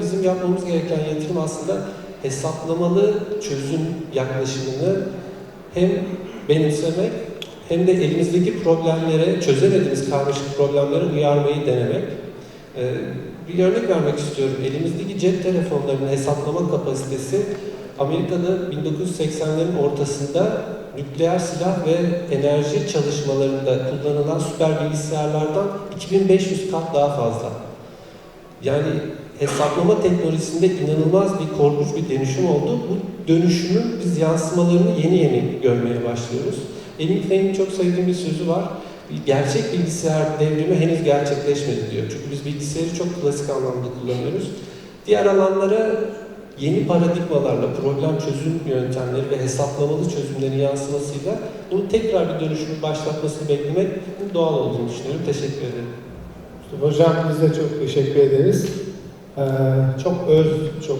Bizim yapmamız gereken yatırım aslında hesaplamalı çözüm yaklaşımını hem benimsemek hem de elimizdeki problemlere, çözemediğimiz karmaşık problemlere uyarmayı denemek. Ee, bir örnek vermek istiyorum. Elimizdeki cep telefonlarının hesaplama kapasitesi Amerika'da 1980'lerin ortasında nükleer silah ve enerji çalışmalarında kullanılan süper bilgisayarlardan 2500 kat daha fazla. Yani hesaplama teknolojisinde inanılmaz bir korkunç bir dönüşüm oldu. Bu dönüşümün biz yansımalarını yeni yeni görmeye başlıyoruz. Emin Fey'in çok sevdiğim bir sözü var. Gerçek bilgisayar devrimi henüz gerçekleşmedi diyor. Çünkü biz bilgisayarı çok klasik anlamda kullanıyoruz. Diğer alanlara yeni paradigmalarla problem çözüm yöntemleri ve hesaplamalı çözümlerin yansımasıyla bunu tekrar bir dönüşümü başlatmasını beklemek doğal olduğunu düşünüyorum. Teşekkür ederim. Hocam biz de çok teşekkür ederiz. Ee, çok öz,